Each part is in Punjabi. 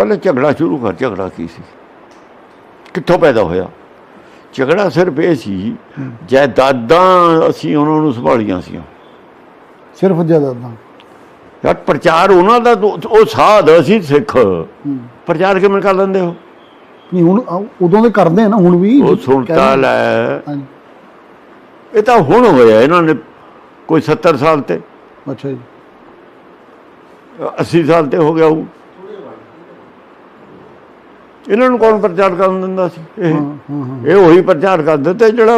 ਪਹਿਲੇ ਝਗੜਾ ਸ਼ੁਰੂ ਕਰ ਝਗੜਾ ਕੀ ਸੀ? ਕਿੱਥੋਂ ਪੈਦਾ ਹੋਇਆ? ਝਗੜਾ ਸਿਰਫ ਇਹ ਸੀ ਜਾਇਦਾਦਾਂ ਅਸੀਂ ਉਹਨਾਂ ਨੂੰ ਸੰਭਾਲੀਆਂ ਸੀ ਸਿਰਫ ਜਾਇਦਾਦਾਂ? ਯਾਰ ਪ੍ਰਚਾਰ ਉਹਨਾਂ ਦਾ ਉਹ ਸਾਧ ਅਸੀਂ ਸਿੱਖ। ਪ੍ਰਚਾਰ ਕਿਵੇਂ ਕਰ ਲੈਂਦੇ ਹੋ? ਨਹੀਂ ਹੁਣ ਉਦੋਂ ਦੇ ਕਰਦੇ ਆ ਨਾ ਹੁਣ ਵੀ ਉਹ ਸੁਣਤਾ ਲੈ। ਇਹ ਤਾਂ ਹੁਣ ਹੋਇਆ ਇਹਨਾਂ ਨੇ ਕੋਈ 70 ਸਾਲ ਤੇ। ਅੱਛਾ ਜੀ। 80 ਸਾਲ ਤੇ ਹੋ ਗਿਆ ਉਹ ਇਹਨਾਂ ਨੂੰ ਕੌਣ ਪ੍ਰਚਾਰ ਕਰਨ ਦਿੰਦਾ ਸੀ? ਇਹ ਇਹ ਉਹੀ ਪ੍ਰਚਾਰ ਕਰਦੇ ਤੇ ਜਿਹੜਾ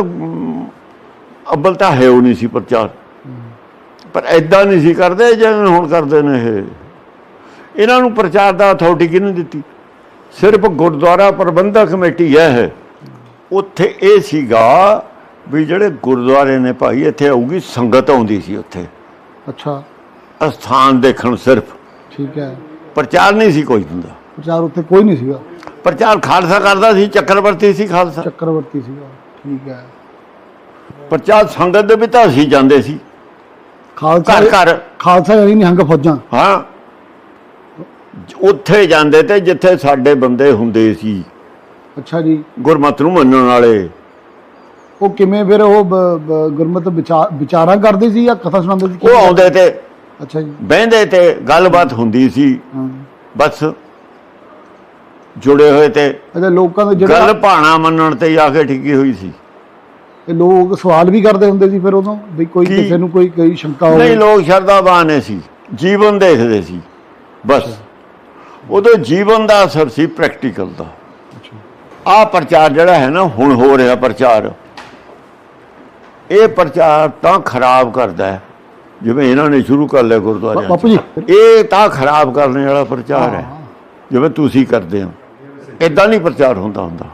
ਅੱਬਲ ਤਾਂ ਹੈ ਉਹ ਨਹੀਂ ਸੀ ਪ੍ਰਚਾਰ। ਪਰ ਐਦਾਂ ਨਹੀਂ ਸੀ ਕਰਦੇ ਜਿਵੇਂ ਹੁਣ ਕਰਦੇ ਨੇ ਇਹ। ਇਹਨਾਂ ਨੂੰ ਪ੍ਰਚਾਰ ਦਾ ਅਥਾਰਟੀ ਕਿਹਨੇ ਦਿੱਤੀ? ਸਿਰਫ ਗੁਰਦੁਆਰਾ ਪ੍ਰਬੰਧਕ ਕਮੇਟੀ ਹੈ ਉੱਥੇ ਇਹ ਸੀਗਾ ਵੀ ਜਿਹੜੇ ਗੁਰਦੁਆਰੇ ਨੇ ਭਾਈ ਇੱਥੇ ਆਊਗੀ ਸੰਗਤ ਆਉਂਦੀ ਸੀ ਉੱਥੇ। ਅੱਛਾ। ਅਸਥਾਨ ਦੇਖਣ ਸਿਰਫ। ਠੀਕ ਹੈ। ਪ੍ਰਚਾਰ ਨਹੀਂ ਸੀ ਕੋਈ ਹੁੰਦਾ। ਪ੍ਰਚਾਰ ਉੱਥੇ ਕੋਈ ਨਹੀਂ ਸੀਗਾ। ਪ੍ਰਚਾਰ ਖਾਲਸਾ ਕਰਦਾ ਸੀ ਚੱਕਰਵਰਤੀ ਸੀ ਖਾਲਸਾ। ਚੱਕਰਵਰਤੀ ਸੀਗਾ ਠੀਕ ਹੈ। ਪ੍ਰਚਾਰ ਸੰਗਤ ਦੇ ਵਿੱਚ ਤਾਂ ਅਸੀਂ ਜਾਂਦੇ ਸੀ। ਖਾਲਸਾ ਘਰ ਘਰ। ਖਾਲਸਾ ਯਾਨੀ ਨਿਹੰਗ ਫੌਜਾਂ। ਹਾਂ। ਉੱਥੇ ਜਾਂਦੇ ਤੇ ਜਿੱਥੇ ਸਾਡੇ ਬੰਦੇ ਹੁੰਦੇ ਸੀ। ਅੱਛਾ ਜੀ। ਗੁਰਮਤ ਨੂੰ ਮੰਨਣ ਵਾਲੇ। ਉਹ ਕਿਵੇਂ ਫਿਰ ਉਹ ਗੁਰਮਤਿ ਵਿਚਾਰ ਵਿਚਾਰਾਂ ਕਰਦੇ ਸੀ ਜਾਂ ਕਥਾ ਸੁਣਾਉਂਦੇ ਸੀ? ਉਹ ਆਉਂਦੇ ਤੇ। ਅੱਛਾ ਜੀ। ਬਹਿੰਦੇ ਤੇ ਗੱਲਬਾਤ ਹੁੰਦੀ ਸੀ। ਹਾਂ। ਬਸ। ਜੁੜੇ ਹੋਏ ਤੇ ਇਹਦੇ ਲੋਕਾਂ ਦੇ ਗੱਲ ਜਿਹੜਾ ਭਾਣਾ ਮੰਨਣ ਤੇ ਆ ਕੇ ਠਿੱਕੀ ਹੋਈ ਸੀ। ਇਹ ਲੋਕ ਸਵਾਲ ਵੀ ਕਰਦੇ ਹੁੰਦੇ ਸੀ ਫਿਰ ਉਦੋਂ ਵੀ ਕੋਈ? ਕਿਸੇ ਨੂੰ ਕੋਈ ਕੋਈ ਸ਼ੰਕਾ ਹੋਵੇ। ਨਹੀਂ ਲੋਕ ਸ਼ਰਧਾਵਾਨ ਸੀ। ਜੀਵਨ ਦੇਖਦੇ ਸੀ। ਬਸ। ਉਦੋਂ ਜੀਵਨ ਦਾ ਅਸਰ ਸੀ ਪ੍ਰੈਕਟੀਕਲ ਦਾ। ਆਹ ਪ੍ਰਚਾਰ ਜਿਹੜਾ ਹੈ ਨਾ ਹੁਣ ਹੋ ਰਿਹਾ ਪ੍ਰਚਾਰ। ਇਹ ਪ੍ਰਚਾਰ ਤਾਂ ਖਰਾਬ ਕਰਦਾ ਹੈ। ਜਿਵੇਂ ਇਹਨਾਂ ਨੇ ਸ਼ੁਰੂ ਕਰ ਲਿਆ ਗੁਰਦੁਆਰੇ ਇਹ ਤਾਂ ਖਰਾਬ ਕਰਨ ਵਾਲਾ ਪ੍ਰਚਾਰ ਹੈ। ਜਿਵੇਂ ਤੁਸੀਂ ਕਰਦੇ ਹੋ। ਇਦਾਂ ਨਹੀਂ ਪ੍ਰਚਾਰ ਹੁੰਦਾ ਹੁੰਦਾ।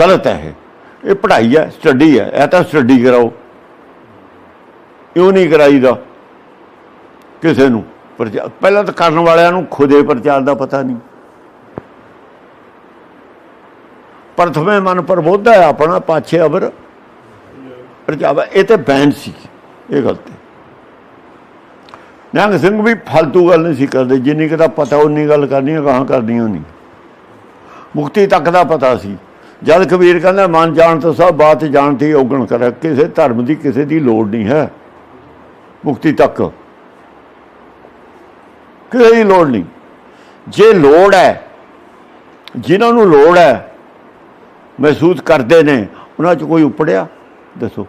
ਗਲਤ ਹੈ ਇਹ। ਇਹ ਪੜ੍ਹਾਈ ਹੈ, ਸਟੱਡੀ ਹੈ, ਇਹ ਤਾਂ ਸਟੱਡੀ ਕਰਾਓ। ਕਿਉਂ ਨਹੀਂ ਕਰਾਈਦਾ ਕਿਸੇ ਨੂੰ ਪ੍ਰਚਾਰ। ਪਹਿਲਾਂ ਤਾਂ ਕਰਨ ਵਾਲਿਆਂ ਨੂੰ ਖੁਦੇ ਪ੍ਰਚਾਰ ਦਾ ਪਤਾ ਨਹੀਂ। ਪ੍ਰਥਮੇ ਮਨ ਪ੍ਰਬੋਧਾ ਹੈ, ਆਪਣਾ ਪਾਛੇ ਅਬਰ ਪ੍ਰਚਾਵਾ। ਇਹ ਤੇ ਬੈਨ ਸੀ, ਇਹ ਗਲਤੀ ਨਿਹੰਗ ਸਿੰਘ ਵੀ ਫालतू ਗੱਲ ਨਹੀਂ ਸੀ ਕਰਦੇ। ਜਿੰਨੀ ਕੁ ਦਾ ਪਤਾ, ਉਨੀ ਗੱਲ ਕਰਨੀ ਹੈ ਕਹਾਂ ਕਰਨੀ ਹੋਣੀ ਮੁਕਤੀ ਤੱਕ ਦਾ ਪਤਾ ਸੀ। ਜਦ ਕਬੀਰ ਕਹਿੰਦਾ, ਮਨ ਜਾਣ ਤੋਂ ਸਭ ਬਾਤ ਜਾਣਤੀ ਔਗਣ ਕਰ। ਕਿਸੇ ਧਰਮ ਦੀ ਕਿਸੇ ਦੀ ਲੋੜ ਨਹੀਂ ਹੈ ਮੁਕਤੀ ਤੱਕ। ਕਿਸੇ ਦੀ ਲੋੜ ਨਹੀਂ। ਜੇ ਲੋੜ ਹੈ, ਜਿਨ੍ਹਾਂ ਨੂੰ ਲੋੜ ਹੈ, ਮਹਿਸੂਸ ਕਰਦੇ ਨੇ, ਉਹਨਾਂ 'ਚ ਕੋਈ ਉਪੜਿਆ? ਦੱਸੋ।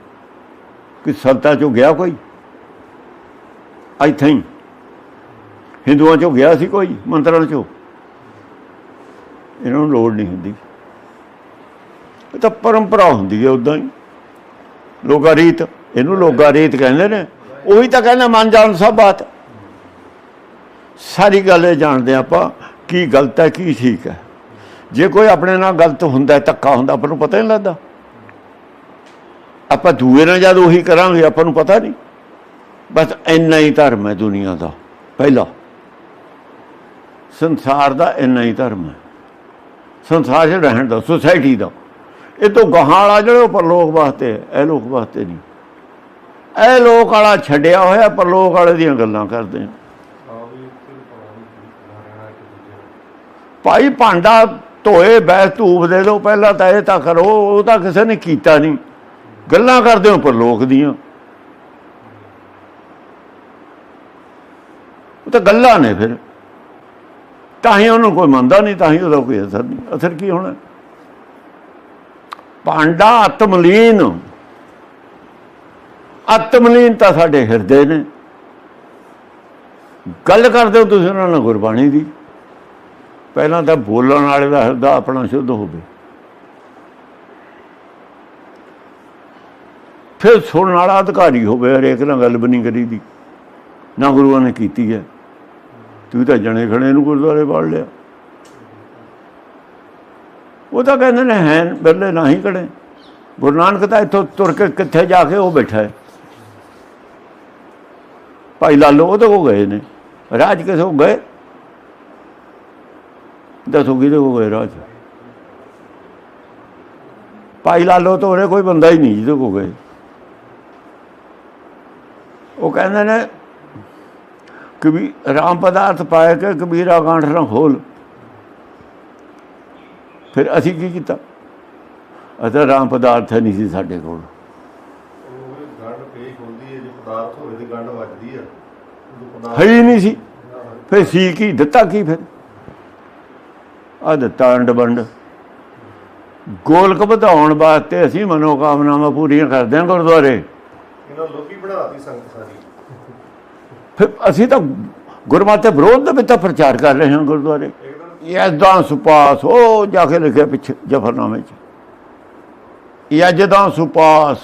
ਕਿ ਸੰਤਾਂ 'ਚੋਂ ਗਿਆ ਕੋਈ? ਇੱਥੇ ਹੀ। ਹਿੰਦੂਆਂ 'ਚੋਂ ਗਿਆ ਸੀ ਕੋਈ? ਮੰਤਰਾਂ 'ਚੋਂ? ਇਹਨਾਂ ਨੂੰ ਲੋੜ ਨਹੀਂ ਹੁੰਦੀ। ਇਹ ਤਾਂ ਪਰੰਪਰਾ ਹੁੰਦੀ ਹੈ ਉਦਾਂ ਹੀ। ਲੋਕਾ ਰੀਤ, ਇਹਨੂੰ ਲੋਕਾ ਰੀਤ ਕਹਿੰਦੇ ਨੇ। ਉਹੀ ਤਾਂ ਕਹਿੰਦਾ ਮਨ ਜਾਣ ਸਭ ਬਾਤ। ਸਾਰੀ ਗੱਲ ਇਹ ਜਾਣਦੇ ਆਪਾਂ ਕੀ ਗਲਤ ਹੈ, ਕੀ ਠੀਕ ਹੈ। ਜੇ ਕੋਈ ਆਪਣੇ ਨਾਲ ਗਲਤ ਹੁੰਦਾ ਹੈ, ਧੱਕਾ ਹੁੰਦਾ, ਆਪਾਂ ਨੂੰ ਪਤਾ ਨਹੀਂ ਲੱਗਦਾ। ਆਪਾਂ ਦੂਏ ਨਾਲ ਜਦ ਉਹੀ ਕਰਾਂਗੇ, ਆਪਾਂ ਨੂੰ ਪਤਾ ਨਹੀਂ। ਬਸ ਇੰਨਾ ਹੀ ਧਰਮ ਹੈ ਦੁਨੀਆ ਦਾ, ਪਹਿਲਾ। ਸੰਸਾਰ ਦਾ ਇੰਨਾ ਹੀ ਧਰਮ ਹੈ। ਸੰਸਾਰ 'ਚ ਰਹਿਣ ਦਾ ਸੁਸਾਇਟੀ ਦਾ। ਇਹ ਤੋਂ ਗਾਹਾਂ ਵਾਲਾ ਜਿਹੜਾ ਉਹ ਪਰਲੋਕ ਵਾਸਤੇ ਹੈ, ਇਹ ਲੋਕ ਵਾਸਤੇ ਨਹੀਂ। ਇਹ ਲੋਕ ਵਾਲਾ ਛੱਡਿਆ ਹੋਇਆ, ਪਰਲੋਕ ਵਾਲੇ ਦੀਆਂ ਗੱਲਾਂ ਕਰਦੇ ਆ। ਭਾਈ ਭਾਂਡਾ ਧੋਏ ਬੈਸ ਧੂਪ ਦੇ ਦਿਓ ਪਹਿਲਾਂ ਤਾਂ ਇਹ ਤਾਂ ਕਰੋ, ਉਹ ਤਾਂ ਕਿਸੇ ਨੇ ਕੀਤਾ ਨਹੀਂ। ਗੱਲਾਂ ਕਰਦੇ ਹੋ ਪਰਲੋਕ ਦੀਆਂ। ਉਹ ਤਾਂ ਗੱਲਾਂ ਨੇ ਫਿਰ। ਤਾਂ ਹੀ ਉਹਨੂੰ ਕੋਈ ਮੰਨਦਾ ਨਹੀਂ, ਤਾਂ ਹੀ ਉਹਦਾ ਕੋਈ ਅਸਰ ਨਹੀਂ। ਅਸਰ ਕੀ ਹੋਣਾ? ਪਾਂਡਾ ਆਤਮਲੀਨ ਆਤਮਲੀਨ ਤਾਂ ਸਾਡੇ ਹਿਰਦੇ ਨੇ। ਗੱਲ ਕਰਦੇ ਹੋ ਤੁਸੀਂ ਉਹਨਾਂ ਨਾਲ ਗੁਰਬਾਣੀ ਦੀ। ਪਹਿਲਾਂ ਤਾਂ ਬੋਲਣ ਵਾਲੇ ਦਾ ਹਿਰਦਾ ਆਪਣਾ ਸ਼ੁੱਧ ਹੋਵੇ। ਫਿਰ ਸੁਣਨ ਵਾਲਾ ਅਧਿਕਾਰੀ ਹੋਵੇ, ਹਰੇਕ ਨਾਲ ਗੱਲ ਬਣੀ ਕਰੀ ਦੀ ਨਾ ਗੁਰੂਆਂ ਨੇ ਕੀਤੀ ਹੈ। ਤੂੰ ਤਾਂ ਜਣੇ ਖਣੇ ਨੂੰ ਗੁਰਦੁਆਰੇ ਪੜ ਲਿਆ। ਉਹ ਤਾਂ ਕਹਿੰਦੇ ਨੇ ਹੈ ਬਿਰਲੇ ਨਹੀਂ ਖੜੇ। ਗੁਰੂ ਨਾਨਕ ਤਾਂ ਇੱਥੋਂ ਤੁਰ ਕੇ ਕਿੱਥੇ ਜਾ ਕੇ ਉਹ ਬੈਠਾ ਹੈ। ਭਾਈ ਲਾਲੋ ਉਹਦੇ ਕੋ ਗਏ ਨੇ। ਰਾਜ ਕਿਸੇ ਕੋ ਗਏ? ਦੱਸੋ ਕਿਹਦੇ ਕੋ ਗਏ ਰਾਜ? ਭਾਈ ਲਾਲੋ ਤੋਂ ਉਹਨੇ ਕੋਈ ਬੰਦਾ ਹੀ ਨਹੀਂ ਜਿਹਦੇ ਕੋ ਗਏ। ਉਹ ਕਹਿੰਦੇ ਨੇ ਕਿ ਵੀ ਰਾਮ ਪਦਾਰਥ ਪਾਏ ਕੇ ਕਬੀਰਾ ਗਾਂਠ ਨਾ ਖੋਲ। ਫਿਰ ਅਸੀਂ ਕੀ ਕੀਤਾ? ਅਦਰ ਰਾਮ ਪਦਾਰਥ ਨਹੀਂ ਸੀ ਸਾਡੇ ਕੋਲ। ਹੈ ਹੈ। ਨਹੀਂ ਸੀ। ਫਿਰ ਸੀ ਕੀ ਦਿੱਤਾ ਕੀ ਫਿਰ? ਆ ਦਿੱਤਾ ਅੰਡ ਵੰਡ ਗੋਲਕ ਵਧਾਉਣ ਵਾਸਤੇ ਅਸੀਂ ਮਨੋਕਾਮਨਾਵਾਂ ਪੂਰੀਆਂ ਕਰਦੇ ਹਾਂ ਗੁਰਦੁਆਰੇ। ਇਹਨਾਂ ਲੋਕੀ ਬਣਾਤੀ ਸੰਗਤ ਸਾਰੀ। ਫਿਰ ਅਸੀਂ ਤਾਂ ਗੁਰਮਤਿ ਵਿਰੋਧ ਦੇ ਵਿੱਚ ਤਾਂ ਪ੍ਰਚਾਰ ਕਰ ਰਹੇ ਹਾਂ ਗੁਰਦੁਆਰੇ। ਯਜ਼ਦਾਂ ਸੁਪਾਸ ਉਹ ਜਾ ਕੇ ਲਿਖਿਆ ਪਿੱਛੇ ਜਫਰਨਾਮੇ 'ਚ। ਯਜ਼ਦਾਂ ਸੁਪਾਸ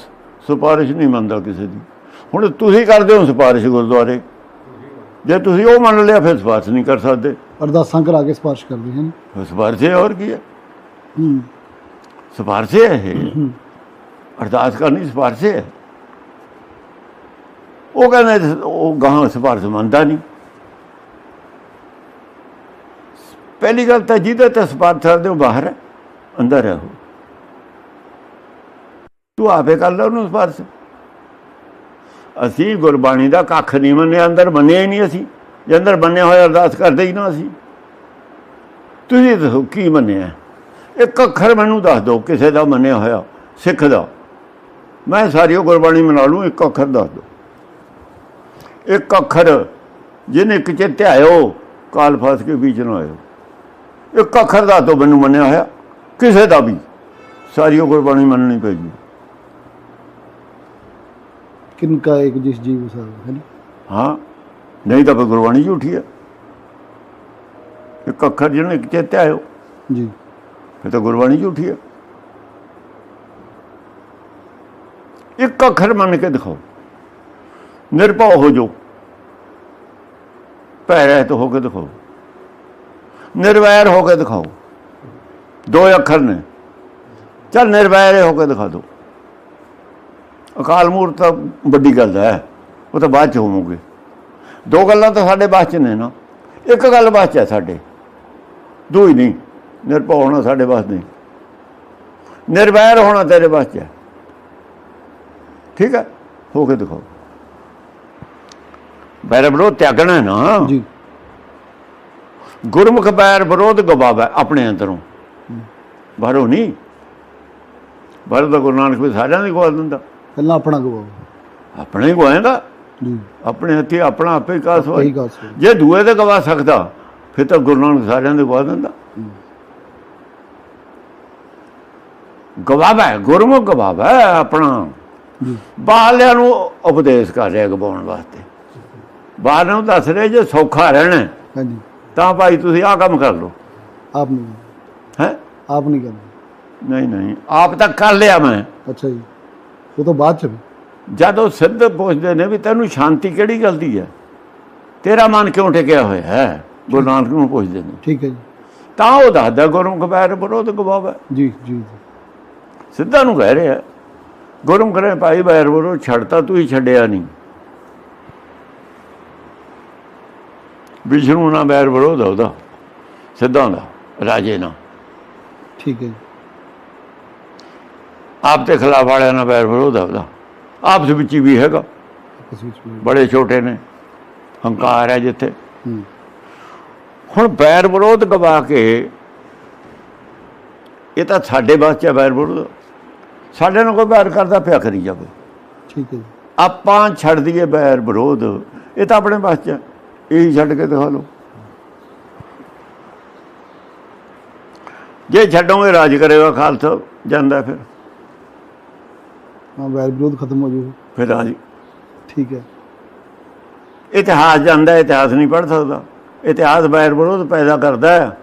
ਸਿਫਾਰਿਸ਼ ਨਹੀਂ ਮੰਨਦਾ ਕਿਸੇ ਦੀ। ਹੁਣ ਤੁਸੀਂ ਕਰਦੇ ਹੋ ਸਿਫਾਰਿਸ਼ ਗੁਰਦੁਆਰੇ। ਜੇ ਤੁਸੀਂ ਉਹ ਮੰਨ ਲਿਆ ਫਿਰ ਸਿਫਾਰਿਸ਼ ਨਹੀਂ ਕਰ ਸਕਦੇ। ਅਰਦਾਸਾਂ ਕਰਾ ਕੇ ਸਪਾਰਸ਼ ਕਰਦੇ ਹਨ। ਫਿਰ ਸਿਫਾਰਿਸ਼ ਹੈ ਹੋਰ ਕੀ ਹੈ? ਹੂੰ। ਸਿਫਾਰਿਸ਼ ਅਰਦਾਸ ਕਰਨੀ ਸਿਫਾਰਿਸ਼ ਹੈ। ਉਹ ਕਹਿੰਦਾ ਉਹ ਗਾਹਾਂ ਸਿਫਾਰਿਸ਼ ਮੰਨਦਾ ਨਹੀਂ। ਪਹਿਲੀ ਗੱਲ ਤਾਂ ਜਿਹਦੇ ਤੇ ਸਿਫਾਰਿਸ਼ ਕਰਦੇ ਹੋ, ਬਾਹਰ ਹੈ, ਅੰਦਰ ਹੈ ਉਹ। ਤੂੰ ਆਪੇ ਕਰ ਲੈ ਉਹਨੂੰ ਸਿਫਾਰਿਸ਼ ਅਸੀਂ ਗੁਰਬਾਣੀ ਦਾ ਕੱਖ ਨਹੀਂ ਮੰਨਿਆ, ਅੰਦਰ ਮੰਨਿਆ ਹੀ ਨਹੀਂ ਅਸੀਂ। ਜੇ ਅੰਦਰ ਮੰਨਿਆ ਹੋਇਆ, ਅਰਦਾਸ ਕਰਦੇ ਹੀ ਨਾ ਅਸੀਂ। ਤੁਸੀਂ ਦੱਸੋ, ਕੀ ਮੰਨਿਆ ਇੱਕ ਅੱਖਰ ਮੈਨੂੰ ਦੱਸ ਦਿਓ, ਕਿਸੇ ਦਾ ਮੰਨਿਆ ਹੋਇਆ, ਸਿੱਖ ਦਾ। ਮੈਂ ਸਾਰੀ ਉਹ ਗੁਰਬਾਣੀ ਮਨਾ ਲੂੰ, ਇੱਕ ਅੱਖਰ ਦੱਸ ਦਿਓ। ਇੱਕ ਅੱਖਰ ਜਿਹਨੇ ਚ ਧਿਆਇਓ ਕਾਲ ਫਸ ਕੇ ਵਿੱਚ ਨਾ ਆਇਓ ਇੱਕ ਅੱਖਰ ਦਾ ਤੋਂ ਮੈਨੂੰ ਮੰਨਿਆ ਹੋਇਆ ਕਿਸੇ ਦਾ ਵੀ। ਸਾਰੀ ਉਹ ਗੁਰਬਾਣੀ ਮੰਨਣੀ ਪਏਗੀ ਕਿਨਕਾ ਇੱਕ ਜਿਸ ਜੀਵ ਸਰ ਹੈ ਨਾ? ਹਾਂ ਨਹੀਂ ਤਾਂ ਗੁਰਬਾਣੀ ਝੂਠੀ ਹੈ ਇੱਕ ਅੱਖਰ ਜਿਹਨੇ ਇੱਕ ਚ ਧਿਆਇਓ ਜੀ। ਫਿਰ ਤਾਂ ਗੁਰਬਾਣੀ ਝੂਠੀ ਹੈ ਇੱਕ ਅੱਖਰ ਮੰਨ ਕੇ ਦਿਖਾਓ। ਨਿਰਭਉ ਹੋ ਜੋ। ਭੈ ਰਹਿਤ ਹੋ ਕੇ ਦਿਖਾਓ। ਨਿਰਵੈਰ ਹੋ ਕੇ ਦਿਖਾਓ। ਦੋ ਅੱਖਰ ਨੇ। ਚੱਲ ਨਿਰਵੈਰ ਹੋ ਕੇ ਦਿਖਾ ਦਿਓ ਅਕਾਲ ਮੂਰਤ ਤਾਂ ਵੱਡੀ ਗੱਲ ਹੈ। ਉਹ ਤਾਂ ਬਾਅਦ ਚ ਹੋਵੋਗੇ। ਦੋ ਗੱਲਾਂ ਤਾਂ ਸਾਡੇ ਬਾਅਦ ਚ ਨੇ ਨਾ। ਇੱਕ ਗੱਲ ਬਾਅਦ ਚ ਹੈ ਸਾਡੇ। ਦੋ ਹੀ ਨਹੀਂ। ਨਿਰਭਉ ਹੋਣਾ ਸਾਡੇ ਵਾਸਤੇ ਨਹੀਂ। ਨਿਰਵੈਰ ਹੋਣਾ ਤੇਰੇ ਵਾਸਤੇ ਹੈ। ਠੀਕ ਹੈ? ਹੋ ਕੇ ਦਿਖਾਓ। ਬੈਰ ਵਿਰੋਧ ਤਿਆਗਣਾ ਨਾ। ਜੀ। ਗੁਰਮੁਖ ਬੈਰ ਵਿਰੋਧ ਗਵਾਵਾ ਆਪਣੇ ਅੰਦਰੋਂ। ਬਾਹਰੋਂ ਨਹੀਂ। ਬਾਹਰੋਂ ਤਾਂ ਗੁਰੂ ਨਾਨਕ ਵੀ ਸਾਰਿਆਂ ਦੀ ਗਵਾ ਦਿੰਦਾ। ਪਹਿਲਾਂ ਆਪਣਾ ਗਵਾਓ ਆਪਣੇ ਹੀ ਗਵਾਏਗਾ। ਜੀ। ਆਪਣੇ ਹੱਥੀ ਆਪਣਾ ਆਪੇ ਸਹੀ ਹੋਈ ਜੇ ਦੂਏ ਦੇ ਗਵਾ ਸਕਦਾ ਫਿਰ ਤਾਂ ਗੁਰੂ ਨਾਨਕ ਸਾਰਿਆਂ ਦੇ ਗਵਾ ਦਿੰਦਾ। ਗਵਾਵਾ ਗੁਰਮੁਖ ਗਵਾਵਾ ਆਪਣਾ। ਬਾਹਲਿਆਂ ਨੂੰ ਉਪਦੇਸ਼ ਕਰ ਰਿਹਾ ਗਵਾਉਣ ਵਾਸਤੇ। ਬਾਹਰ ਨੂੰ ਦੱਸ ਰਿਹਾ ਜੇ ਸੌਖਾ ਰਹਿਣਾ। ਹਾਂਜੀ। ਤਾਂ ਭਾਈ ਤੁਸੀਂ ਆਹ ਕੰਮ ਕਰ ਲਓ। ਆਪ ਨਹੀਂ। ਹੈ? ਆਪ ਨਹੀਂ ਕਰਨਾ। ਨਹੀਂ ਨਹੀਂ। ਆਪ ਤਾਂ ਕਰ ਲਿਆ ਮੈਂ। ਅੱਛਾ ਜੀ। ਉਹ ਤੋਂ ਬਾਅਦ ਚ। ਜਦ ਉਹ ਸਿੱਧ ਪੁੱਛਦੇ ਨੇ ਵੀ ਤੈਨੂੰ ਸ਼ਾਂਤੀ ਕਿਹੜੀ ਗੱਲ ਦੀ ਹੈ? ਤੇਰਾ ਮਨ ਕਿਉਂ ਟਿਕਿਆ ਹੋਇਆ ਹੈ? ਗੁਰੂ ਨਾਨਕ ਨੂੰ ਪੁੱਛਦੇ ਨੇ। ਠੀਕ ਹੈ ਜੀ। ਤਾਂ ਉਹ ਦੱਸਦਾ ਗੁਰਮੁਖ ਬੈਰ ਵਿਰੋਧ ਗਵਾਵਾ ਜੀ ਜੀ ਜੀ। ਸਿੱਧਾ ਨੂੰ ਕਹਿ ਰਿਹਾ ਗੁਰਮ ਕਰੇ ਭਾਈ ਬੈਰ ਵਿਰੋਧ ਛੱਡਤਾ ਤੂੰ ਹੀ ਛੱਡਿਆ ਨਹੀਂ। ਵਿਸ਼ਨੂੰ ਨਾਲ ਬੈਰ ਵਿਰੋਧ ਉਹਦਾ। ਸਿੱਧਾਂ ਦਾ ਰਾਜੇ ਨਾਲ। ਠੀਕ ਹੈ ਆਪ ਦੇ ਖਿਲਾਫ ਵਾਲਿਆਂ ਨਾਲ ਬੈਰ ਵਿਰੋਧ ਉਹਦਾ। ਆਪਸ ਵਿੱਚ ਵੀ ਹੈਗਾ। ਬੜੇ ਛੋਟੇ ਨੇ। ਹੰਕਾਰ ਹੈ ਜਿੱਥੇ। ਹੁਣ ਬੈਰ ਵਿਰੋਧ ਗਵਾ ਕੇ ਇਹ ਤਾਂ ਸਾਡੇ ਵਾਸਤੇ ਬੈਰ ਵਿਰੋਧ। ਸਾਡੇ ਨਾਲ ਕੋਈ ਬੈਰ ਕਰਦਾ ਪਿਆ ਕਰੀ ਜਾਵੇ। ਠੀਕ ਹੈ ਆਪਾਂ ਛੱਡ ਦਈਏ ਬੈਰ ਵਿਰੋਧ। ਇਹ ਤਾਂ ਆਪਣੇ ਵਾਸਤੇ ਹੈ ਇਹੀ ਛੱਡ ਕੇ ਦਿਖਾ ਲਓ। ਜੇ ਛੱਡੋਗੇ ਰਾਜ ਕਰੇਗਾ ਖਾਲਸਾ ਜਾਂਦਾ ਫਿਰ। ਹਾਂ ਵੈਰ ਵਿਰੋਧ ਖਤਮ ਹੋ ਜਾਊਗਾ। ਫਿਰ ਰਾਜ। ਠੀਕ ਹੈ। ਇਤਿਹਾਸ ਜਾਂਦਾ ਇਤਿਹਾਸ ਨਹੀਂ ਪੜ੍ਹ ਸਕਦਾ। ਇਤਿਹਾਸ ਬੈਰ ਵਿਰੋਧ ਪੈਦਾ ਕਰਦਾ ਹੈ।